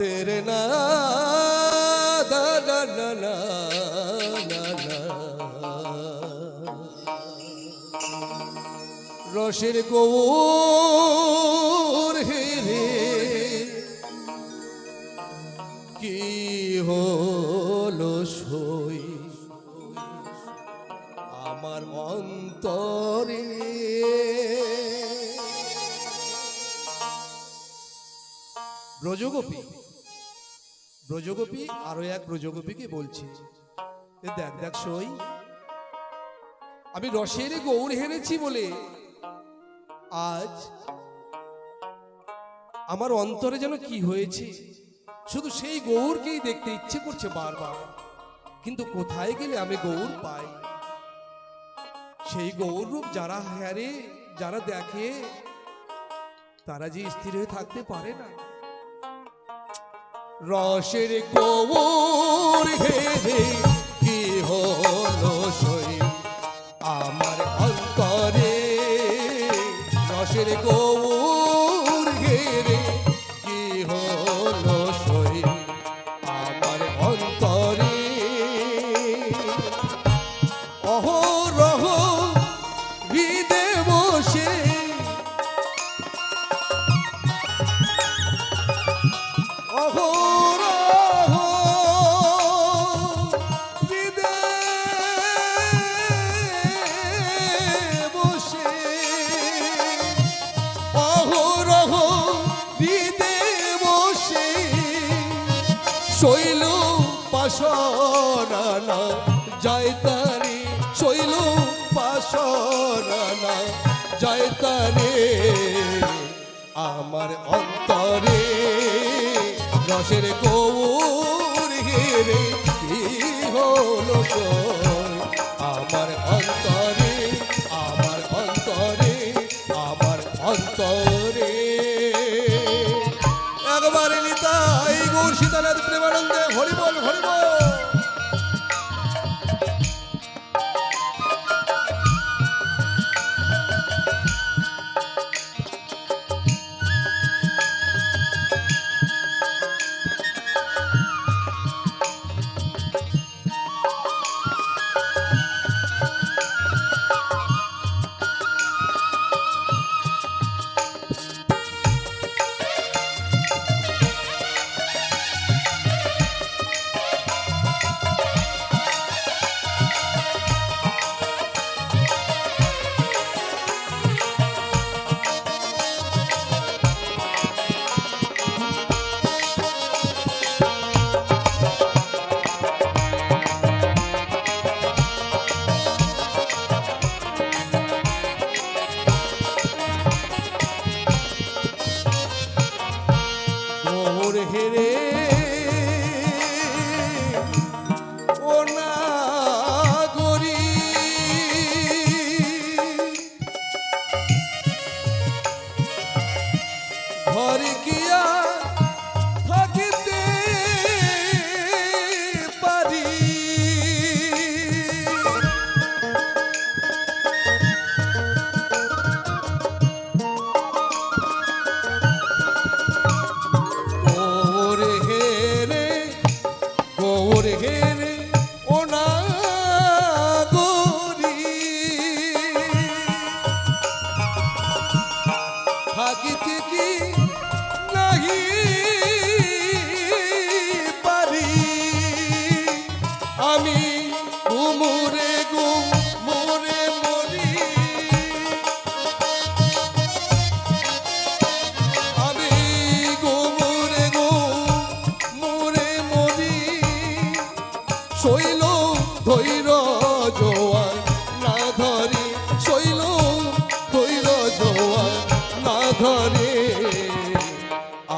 তেরে না। রসের গৌর হে রে কি হলো সই আমার অন্তরে ব্রজগোপী ব্রজগোপী, আরও এক ব্রজগোপীকে বলছে দেখ দেখ সই। আমি রসের গৌর হেরেছি বলে আজ আমার অন্তরে যেন কি হয়েছে, শুধু সেই গৌরকেই দেখতে ইচ্ছে করছে বারবার। কিন্তু কোথায় গেলে আমি গৌর পাই? সেই গৌর রূপ যারা হারে, যারা দেখে, তারা যে স্থির হয়ে থাকতে পারে না। রসের গৌর ঘেরে কি হলো সই আমার অন্তরে রসের গৌর পাশরানা যায় তারে শৈল পাশরানা যায় তারে আমার অন্তরে রসের গৌর হেরে কি হলো? আমার অন্তরে আমার অন্তরে আমার অন্তরে একবার নিতাই গৌর সীতানাথ প্রেমানন্দে হরিবল হরিবল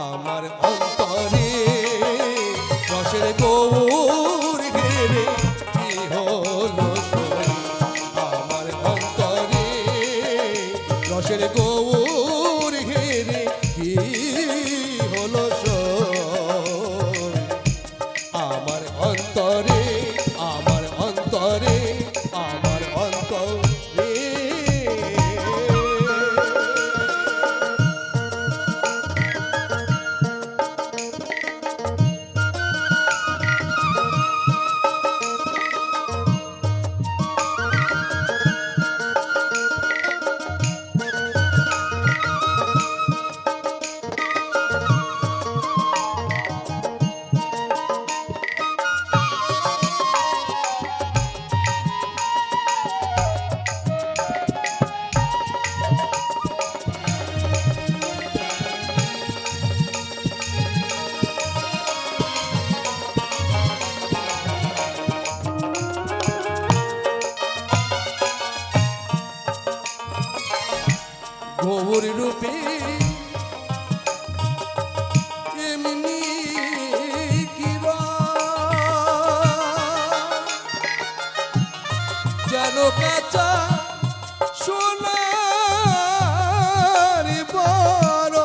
আমার অন্তরে রসের গৌর ঘেরে কি হলো? আমার অন্তরে রসের গৌর ঘেরে কি হলো আমার অন্তরে যেন কাঁচা? সোনার বড়।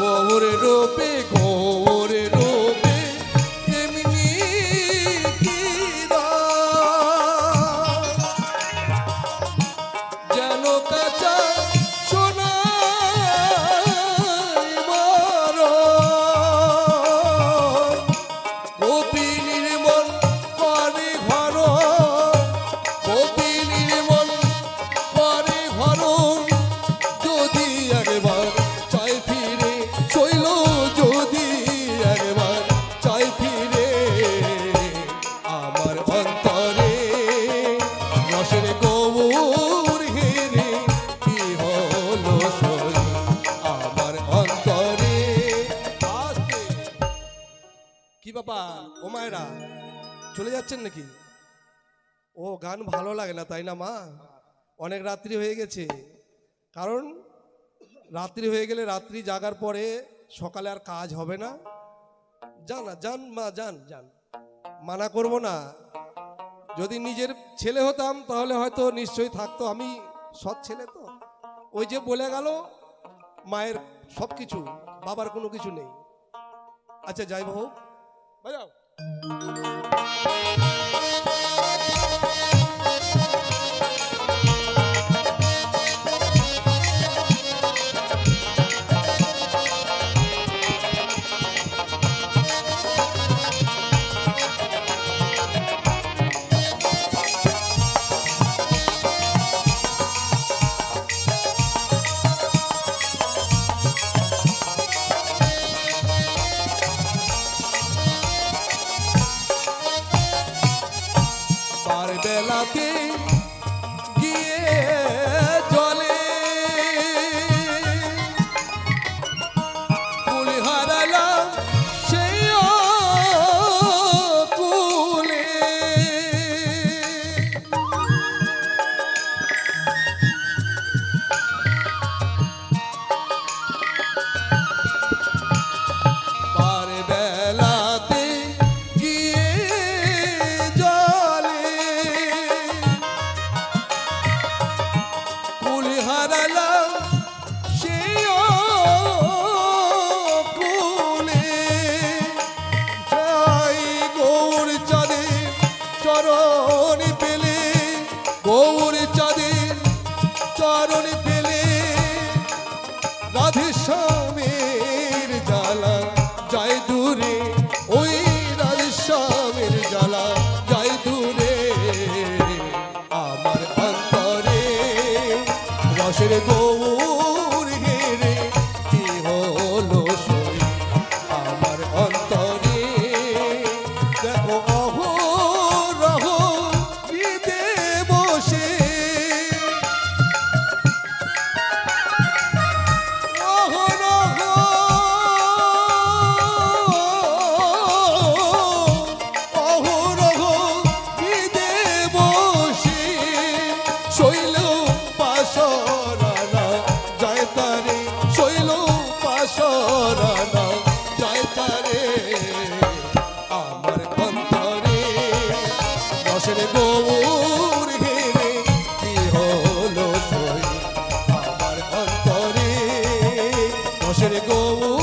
গৌর রূপে চলে যাচ্ছেন নাকি? ও, গান ভালো লাগে না, তাই না মা? অনেক রাত্রি হয়ে গেছে। কারণ রাত্রি হয়ে গেলে রাত্রি জাগার পরে সকালে আর কাজ হবে না। যান না, যান মা, যান যান। মানা করব না। যদি নিজের ছেলে হতাম, তাহলে হয়তো নিশ্চয়ই থাকতো। আমি সৎ ছেলে তো। ওই যে বলে গেল, মায়ের সব কিছু, বাবার কোনো কিছু নেই। আচ্ছা যাই বাবু বাজাও। বেলাতে দেখো রসের